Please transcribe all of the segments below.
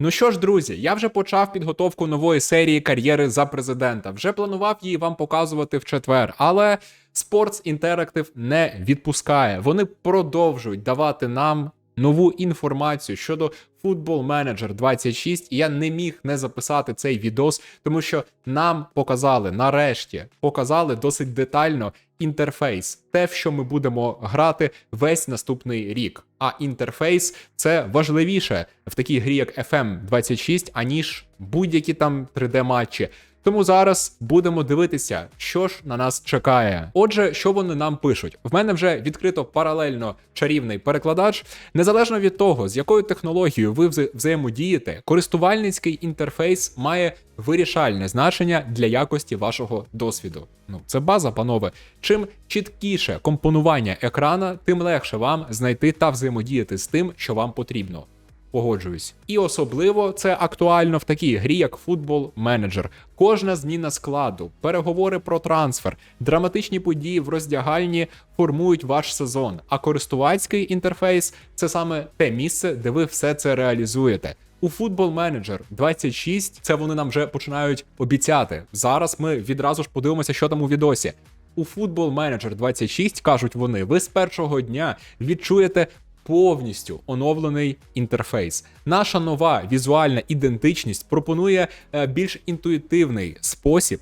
Ну що ж, друзі, я вже почав підготовку нової серії кар'єри за президента. Вже планував її вам показувати в четвер, але Sports Interactive не відпускає. Вони продовжують давати нам нову інформацію щодо Football Manager 26, і я не міг не записати цей відос, тому що нам показали нарешті показали досить детально інтерфейс, те, в що ми будемо грати весь наступний рік. А інтерфейс це важливіше в такій грі, як FM 26, аніж будь-які там 3D матчі. Тому зараз будемо дивитися, що ж на нас чекає. Отже, що вони нам пишуть? В мене вже відкрито паралельно чарівний перекладач. Незалежно від того, з якою технологією ви взаємодієте, користувальницький інтерфейс має вирішальне значення для якості вашого досвіду. Ну, це база, панове. Чим чіткіше компонування екрана, тим легше вам знайти та взаємодіяти з тим, що вам потрібно. Погоджуюсь. І особливо це актуально в такій грі, як Football Manager. Кожна зміна складу, переговори про трансфер, драматичні події в роздягальні формують ваш сезон. А користувацький інтерфейс це саме те місце, де ви все це реалізуєте. У Football Manager 26 це вони нам вже починають обіцяти. Зараз ми відразу ж подивимося, що там у відосі. У Football Manager 26, кажуть вони, ви з першого дня відчуєте повністю оновлений інтерфейс. Наша нова візуальна ідентичність пропонує е, більш інтуїтивний спосіб.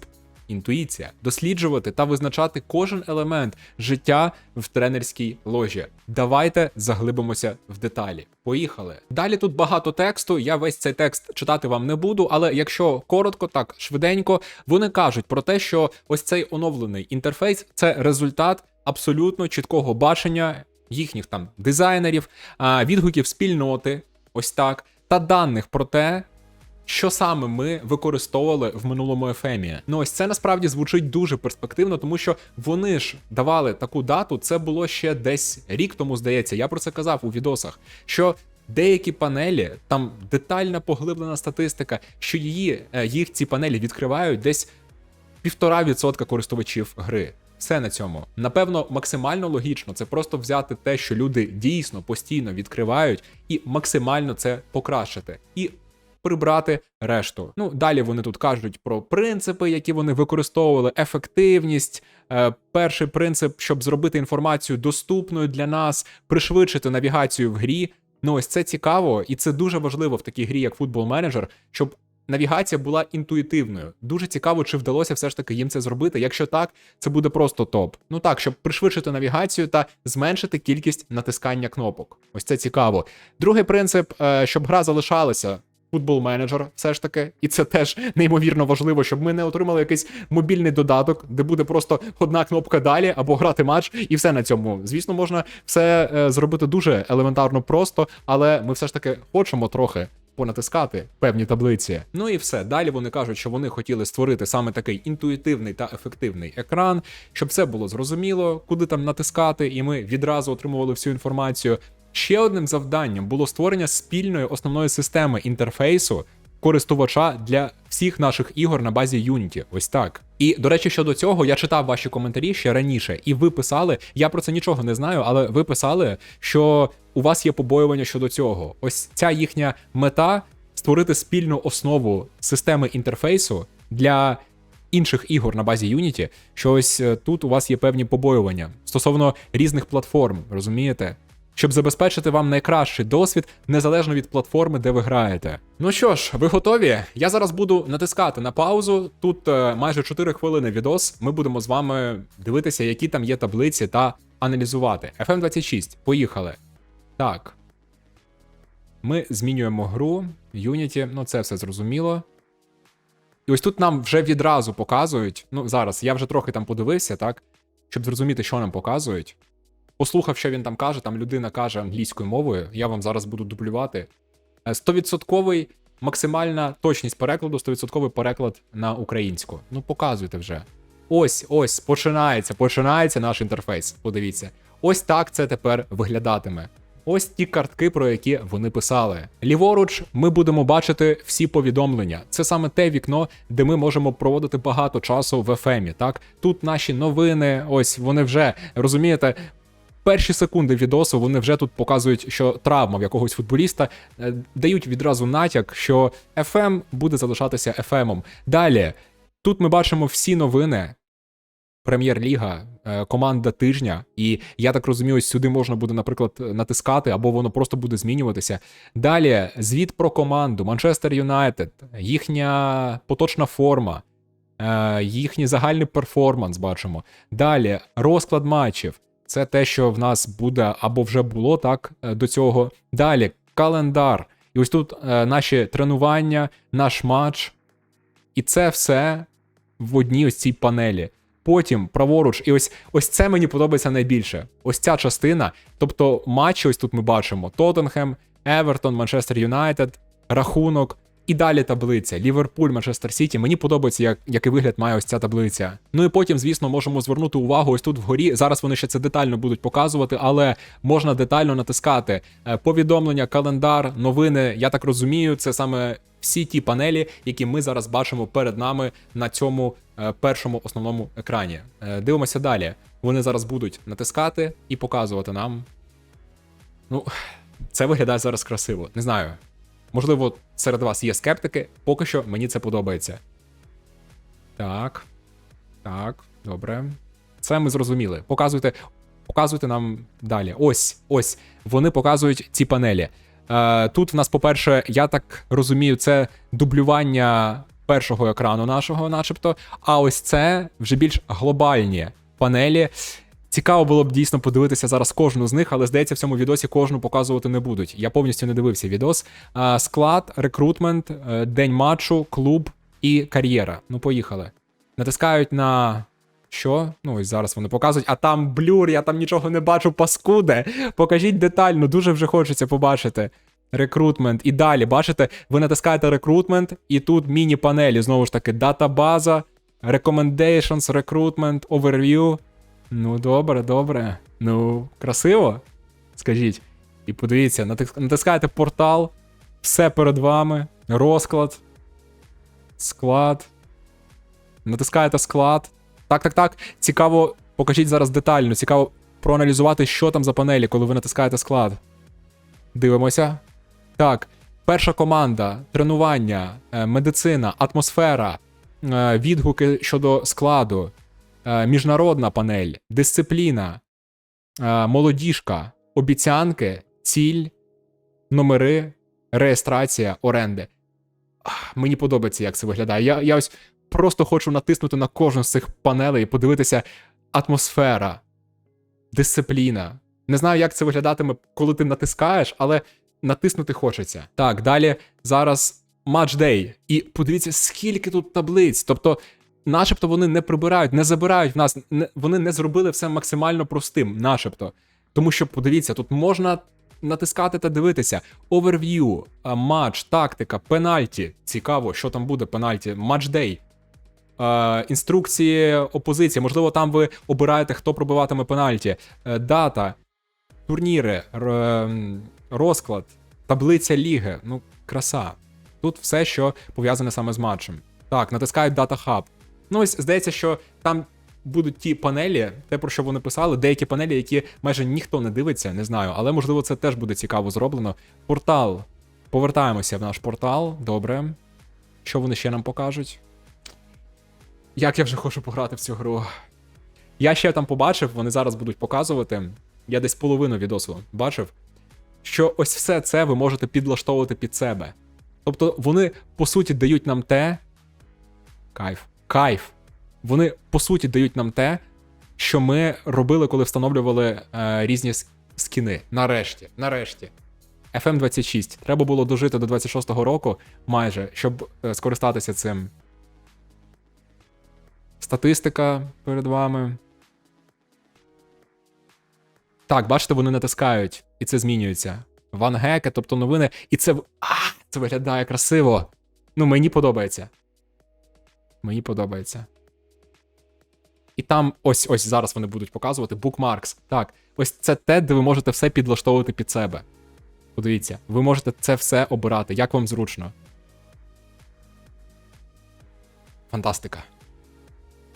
Інтуїція досліджувати та визначати кожен елемент життя в тренерській ложі. Давайте заглибимося в деталі. Поїхали. Далі тут багато тексту. Я весь цей текст читати вам не буду, але якщо коротко, так швиденько, вони кажуть про те, що ось цей оновлений інтерфейс це результат абсолютно чіткого бачення їхніх там дизайнерів, відгуків спільноти, ось так, та даних про те, що саме ми використовували в минулому ефемі. Ну ось це насправді звучить дуже перспективно, тому що вони ж давали таку дату. Це було ще десь рік тому, здається. Я про це казав у відосах. Що деякі панелі, там детальна поглиблена статистика, що її е, їх ці панелі відкривають десь півтора відсотка користувачів гри. Все на цьому. Напевно, максимально логічно це просто взяти те, що люди дійсно постійно відкривають, і максимально це покращити. І прибрати решту. Ну, далі вони тут кажуть про принципи, які вони використовували, ефективність. Е, перший принцип, щоб зробити інформацію доступною для нас, пришвидшити навігацію в грі. Ну, ось це цікаво, і це дуже важливо в такій грі, як Football Manager, щоб навігація була інтуїтивною. Дуже цікаво, чи вдалося все ж таки їм це зробити. Якщо так, це буде просто топ. Ну так, щоб пришвидшити навігацію та зменшити кількість натискання кнопок. Ось це цікаво. Другий принцип, е, щоб гра залишалася. Футбол менеджер, все ж таки, і це теж неймовірно важливо, щоб ми не отримали якийсь мобільний додаток, де буде просто одна кнопка далі або грати матч, і все на цьому. Звісно, можна все е, зробити дуже елементарно просто, але ми все ж таки хочемо трохи понатискати певні таблиці. Ну і все. Далі вони кажуть, що вони хотіли створити саме такий інтуїтивний та ефективний екран, щоб все було зрозуміло, куди там натискати, і ми відразу отримували всю інформацію. Ще одним завданням було створення спільної основної системи інтерфейсу користувача для всіх наших ігор на базі Unity. Ось так. І до речі, щодо цього я читав ваші коментарі ще раніше, і ви писали, я про це нічого не знаю, але ви писали, що у вас є побоювання щодо цього. Ось ця їхня мета створити спільну основу системи інтерфейсу для інших ігор на базі Unity, що ось е, тут у вас є певні побоювання стосовно різних платформ, розумієте? Щоб забезпечити вам найкращий досвід незалежно від платформи, де ви граєте. Ну що ж, ви готові? Я зараз буду натискати на паузу. Тут е, майже 4 хвилини відос. Ми будемо з вами дивитися, які там є таблиці, та аналізувати. FM26, поїхали. Так. Ми змінюємо гру. Unity, ну це все зрозуміло. І ось тут нам вже відразу показують. Ну, зараз я вже трохи там подивився, так? Щоб зрозуміти, що нам показують. Послухав, що він там каже, там людина каже англійською мовою. Я вам зараз буду дублювати. Е, 100% максимальна точність перекладу, 100% переклад на українську. Ну, показуйте вже. Ось, ось, починається, починається наш інтерфейс. Подивіться. Ось так це тепер виглядатиме. Ось ті картки, про які вони писали. Ліворуч, ми будемо бачити всі повідомлення. Це саме те вікно, де ми можемо проводити багато часу в ефемі. Так тут наші новини, ось вони вже розумієте. Перші секунди відосу вони вже тут показують, що травма в якогось футболіста е, дають відразу натяк, що FM буде залишатися FM. Далі тут ми бачимо всі новини. Прем'єр-ліга, е, команда тижня, і я так розумію, сюди можна буде, наприклад, натискати, або воно просто буде змінюватися. Далі звіт про команду, Манчестер Юнайтед, їхня поточна форма, е, їхній загальний перформанс бачимо. Далі розклад матчів. Це те, що в нас буде або вже було так е, до цього. Далі календар. І ось тут е, наші тренування, наш матч. І це все в одній ось цій панелі. Потім праворуч, і ось ось це мені подобається найбільше. Ось ця частина. Тобто матчі, ось тут ми бачимо: Тоттенхем, Евертон, Манчестер Юнайтед, рахунок. І далі таблиця. Ліверпуль, Манчестер Сіті. Мені подобається, як, який вигляд має ось ця таблиця. Ну і потім, звісно, можемо звернути увагу ось тут вгорі. Зараз вони ще це детально будуть показувати, але можна детально натискати Е, повідомлення, календар, новини. Я так розумію, це саме всі ті панелі, які ми зараз бачимо перед нами на цьому е, першому основному екрані. Е, Дивимося далі. Вони зараз будуть натискати і показувати нам. Ну, це виглядає зараз красиво. Не знаю. Можливо, серед вас є скептики, поки що мені це подобається. Так. Так, добре. Це ми зрозуміли. Показуйте, показуйте нам далі. Ось, ось. Вони показують ці панелі. Е, тут в нас, по-перше, я так розумію, це дублювання першого екрану нашого, начебто. А ось це вже більш глобальні панелі. Цікаво було б дійсно подивитися зараз кожну з них, але здається, в цьому відосі кожну показувати не будуть. Я повністю не дивився відос. Склад, рекрутмент, е, день матчу, клуб і кар'єра. Ну, поїхали. Натискають на. Що? Ну, ось зараз вони показують, а там блюр, я там нічого не бачу, паскуде. Покажіть детально, дуже вже хочеться побачити. Рекрутмент. І далі, бачите, ви натискаєте рекрутмент, і тут міні-панелі, знову ж таки, датабаза, recommendations, recruitment, overview. Ну, добре, добре. Ну, красиво. Скажіть. І подивіться, натискаєте портал, все перед вами, розклад, склад. Натискаєте склад. Так, так, так. Цікаво, покажіть зараз детально. Цікаво проаналізувати, що там за панелі, коли ви натискаєте склад. Дивимося. Так, перша команда, тренування, е, медицина, атмосфера, е, відгуки щодо складу, міжнародна панель, дисципліна, е, молодіжка, обіцянки, ціль, номери, реєстрація, оренди. Мені подобається, як це виглядає. Я, я ось просто хочу натиснути на кожну з цих панелей і подивитися атмосфера, дисципліна. Не знаю, як це виглядатиме, коли ти натискаєш, але натиснути хочеться. Так, далі зараз матчдей. І подивіться, скільки тут таблиць. Тобто, начебто вони не прибирають, не забирають в нас, не, вони не зробили все максимально простим, начебто. Тому що, подивіться, тут можна натискати та дивитися. А, матч, тактика, пенальті. Цікаво, що там буде пенальті, матчдей. Е, інструкції опозиції. Можливо, там ви обираєте, хто пробиватиме пенальті. Е, дата, турніри, розклад, таблиця ліги. Ну, краса. Тут все, що пов'язане саме з матчем. Так, натискають Data Hub. Ну, ось здається, що там будуть ті панелі, те, про що вони писали, деякі панелі, які майже ніхто не дивиться, не знаю, але можливо це теж буде цікаво зроблено. Портал. Повертаємося в наш портал. Добре. Що вони ще нам покажуть? Як я вже хочу пограти в цю гру. Я ще там побачив, вони зараз будуть показувати. Я десь половину відосу бачив, що ось все це ви можете підлаштовувати під себе. Тобто вони, по суті, дають нам те. Кайф. Кайф. Вони, по суті, дають нам те, що ми робили, коли встановлювали е, різні скіни. Нарешті. Нарешті. FM26. Треба було дожити до 26-го року майже, щоб е, скористатися цим. Статистика перед вами. Так, бачите, вони натискають, і це змінюється. Ван Геке, тобто новини, і це. А, це виглядає красиво. Ну, мені подобається. Мені подобається. І там ось ось зараз вони будуть показувати Bookmarks. Так, ось це те, де ви можете все підлаштовувати під себе. Подивіться, ви можете це все обирати, як вам зручно. Фантастика.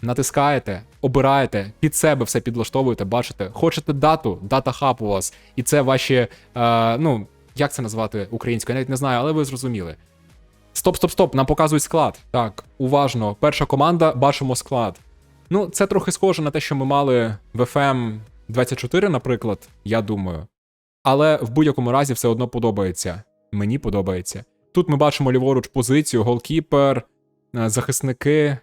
натискаєте, обираєте, під себе все підлаштовуєте, бачите, хочете дату, дата хаб у вас, і це ваші, е, ну, як це назвати українською, я навіть не знаю, але ви зрозуміли. Стоп, стоп, стоп, нам показують склад. Так, уважно. Перша команда, бачимо склад. Ну, це трохи схоже на те, що ми мали в FM 24, наприклад, я думаю. Але в будь-якому разі все одно подобається. Мені подобається. Тут ми бачимо ліворуч позицію, голкіпер, е, захисники.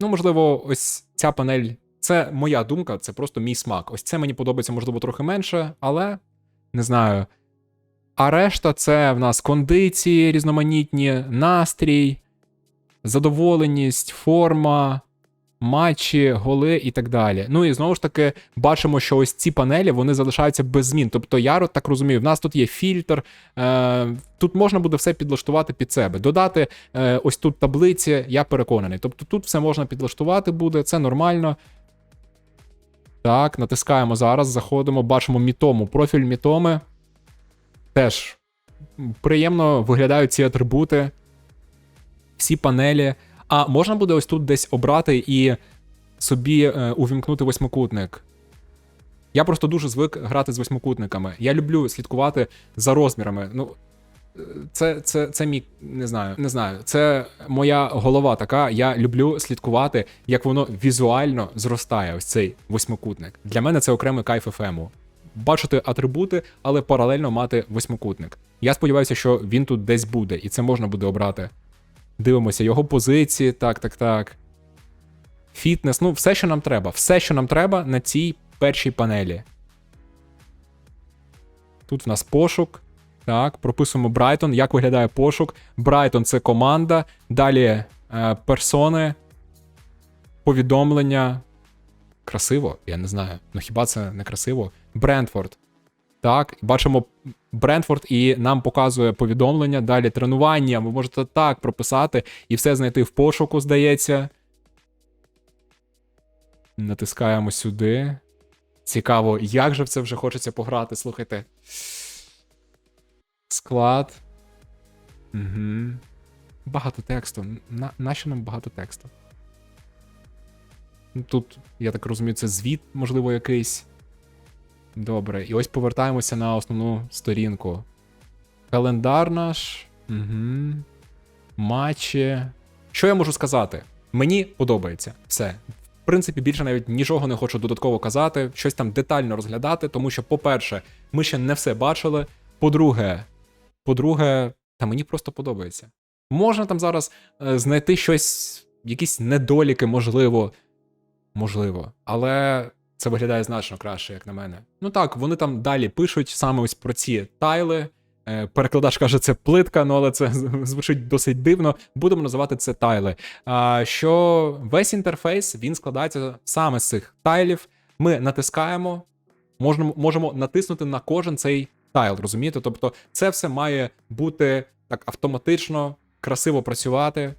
Ну, можливо, ось ця панель. Це моя думка, це просто мій смак. Ось це мені подобається, можливо, трохи менше, але не знаю. А решта це в нас кондиції різноманітні, настрій, задоволеність, форма, матчі, голи і так далі. Ну і знову ж таки бачимо, що ось ці панелі вони залишаються без змін. Тобто, я так розумію, в нас тут є фільтр, е, тут можна буде все підлаштувати під себе. Додати е, ось тут таблиці, я переконаний. Тобто тут все можна підлаштувати буде, це нормально. Так, натискаємо зараз, заходимо, бачимо мітому, профіль мітоми. Теж приємно виглядають ці атрибути, всі панелі. А можна буде ось тут десь обрати і собі е, увімкнути восьмикутник. Я просто дуже звик грати з восьмикутниками. Я люблю слідкувати за розмірами. Ну, це, це, це мій не знаю, не знаю. Це моя голова така. Я люблю слідкувати, як воно візуально зростає, ось цей восьмикутник. Для мене це окремий кайф ефему. Бачити атрибути, але паралельно мати восьмикутник. Я сподіваюся, що він тут десь буде, і це можна буде обрати. Дивимося його позиції, так, так, так. Фітнес, ну, все, що нам треба. Все, що нам треба на цій першій панелі. Тут в нас пошук. Так, прописуємо Брайтон. Як виглядає пошук? Брайтон це команда. Далі е, персони, повідомлення. Красиво, я не знаю. Ну хіба це не красиво? Брентфорд. Так, бачимо Брентфорд і нам показує повідомлення. Далі тренування. Ви можете так прописати і все знайти в пошуку, здається. Натискаємо сюди. Цікаво, як же в це вже хочеться пограти, слухайте. Склад. Угу. Багато тексту. На, нащо нам багато тексту? Тут, я так розумію, це звіт, можливо, якийсь. Добре, і ось повертаємося на основну сторінку. Календар наш. Угу. Матчі. Що я можу сказати? Мені подобається все. В принципі, більше навіть нічого не хочу додатково казати, щось там детально розглядати, тому що, по-перше, ми ще не все бачили. По-друге, по-друге, та мені просто подобається. Можна там зараз е, знайти щось, якісь недоліки, можливо. Можливо. Але це виглядає значно краще, як на мене. Ну так, вони там далі пишуть саме ось про ці тайли. Е, Перекладач каже, це плитка, ну але це звучить досить дивно. Будемо називати це тайли. А, Що весь інтерфейс він складається саме з цих тайлів. Ми натискаємо, можемо, можемо натиснути на кожен цей тайл, розумієте? Тобто, це все має бути так автоматично, красиво працювати,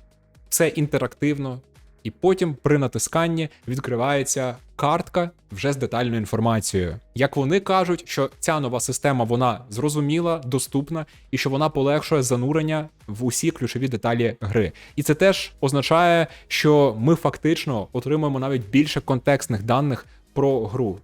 все інтерактивно. І потім при натисканні відкривається картка вже з детальною інформацією. Як вони кажуть, що ця нова система вона зрозуміла, доступна і що вона полегшує занурення в усі ключові деталі гри. І це теж означає, що ми фактично отримуємо навіть більше контекстних даних про гру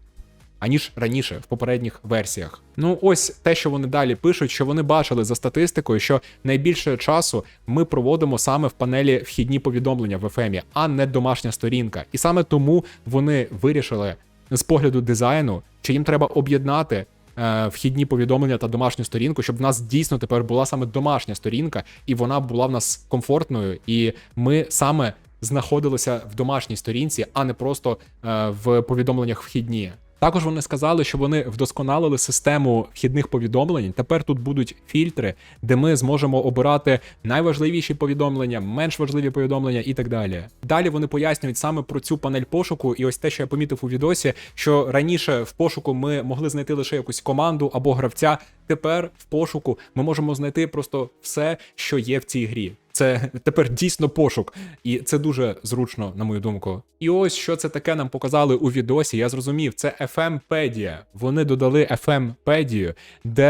аніж раніше в попередніх версіях. Ну ось те, що вони далі пишуть, що вони бачили за статистикою, що найбільше часу ми проводимо саме в панелі вхідні повідомлення в FM, а не домашня сторінка. І саме тому вони вирішили з погляду дизайну, що їм треба об'єднати. е, Вхідні повідомлення та домашню сторінку, щоб в нас дійсно тепер була саме домашня сторінка, і вона була в нас комфортною, і ми саме знаходилися в домашній сторінці, а не просто е, в повідомленнях вхідні. Також вони сказали, що вони вдосконалили систему вхідних повідомлень. Тепер тут будуть фільтри, де ми зможемо обирати найважливіші повідомлення, менш важливі повідомлення і так далі. Далі вони пояснюють саме про цю панель пошуку, і ось те, що я помітив у відосі, що раніше в пошуку ми могли знайти лише якусь команду або гравця. Тепер в пошуку ми можемо знайти просто все, що є в цій грі. Це тепер дійсно пошук, і це дуже зручно, на мою думку. І ось що це таке нам показали у відосі. Я зрозумів, це FM-педія. Вони додали FM-педію, де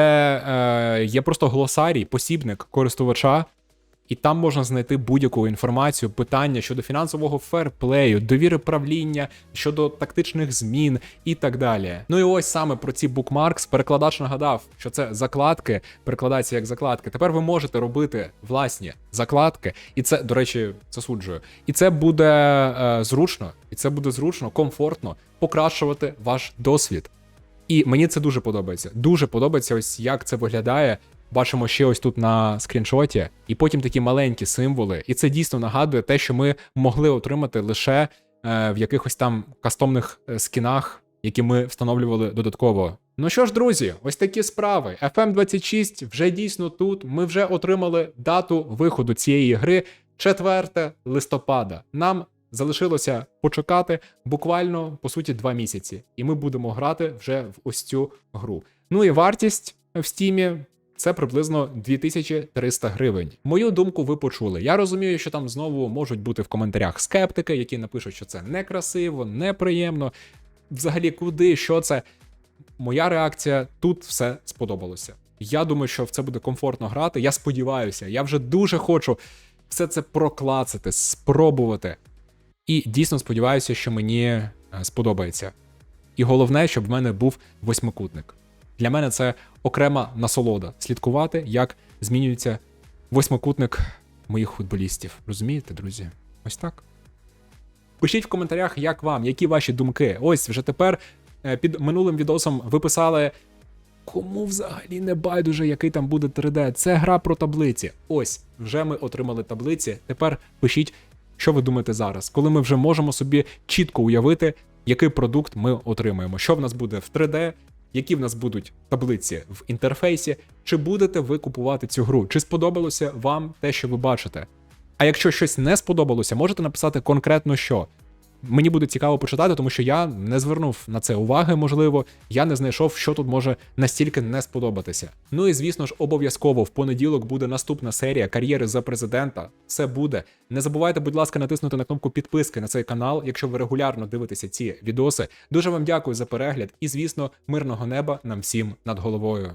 е, є просто глосарій, посібник користувача. І там можна знайти будь-яку інформацію, питання щодо фінансового ферплею, довіри правління, щодо тактичних змін і так далі. Ну і ось саме про ці букмаркс перекладач нагадав, що це закладки, перекладається як закладки. Тепер ви можете робити власні закладки, і це, до речі, засуджую. І це буде е, зручно, і це буде зручно, комфортно покращувати ваш досвід. І мені це дуже подобається. Дуже подобається, ось як це виглядає. Бачимо ще ось тут на скріншоті, і потім такі маленькі символи. І це дійсно нагадує те, що ми могли отримати лише е, в якихось там кастомних е, скінах, які ми встановлювали додатково. Ну що ж, друзі, ось такі справи. FM26 вже дійсно тут. Ми вже отримали дату виходу цієї гри 4 листопада. Нам залишилося почекати буквально по суті два місяці, і ми будемо грати вже в ось цю гру. Ну і вартість в стімі. Це приблизно 2300 гривень. Мою думку ви почули. Я розумію, що там знову можуть бути в коментарях скептики, які напишуть, що це некрасиво, неприємно. Взагалі, куди, що це? Моя реакція тут все сподобалося. Я думаю, що в це буде комфортно грати. Я сподіваюся, я вже дуже хочу все це проклацати, спробувати. І дійсно сподіваюся, що мені е, сподобається. І головне, щоб в мене був восьмикутник. Для мене це окрема насолода слідкувати, як змінюється восьмикутник моїх футболістів. Розумієте, друзі? Ось так. Пишіть в коментарях, як вам, які ваші думки. Ось вже тепер е, під минулим відосом ви писали. Кому взагалі не байдуже, який там буде 3D? Це гра про таблиці. Ось, вже ми отримали таблиці. Тепер пишіть, що ви думаєте зараз, коли ми вже можемо собі чітко уявити, який продукт ми отримаємо. Що в нас буде в 3D, які в нас будуть таблиці в інтерфейсі, чи будете ви купувати цю гру, чи сподобалося вам те, що ви бачите. А якщо щось не сподобалося, можете написати конкретно що. Мені буде цікаво почитати, тому що я не звернув на це уваги, можливо, я не знайшов, що тут може настільки не сподобатися. Ну і звісно ж, обов'язково в понеділок буде наступна серія кар'єри за президента. Все буде. Не забувайте, будь ласка, натиснути на кнопку підписки на цей канал, якщо ви регулярно дивитеся ці відоси. Дуже вам дякую за перегляд і, звісно, мирного неба нам всім над головою.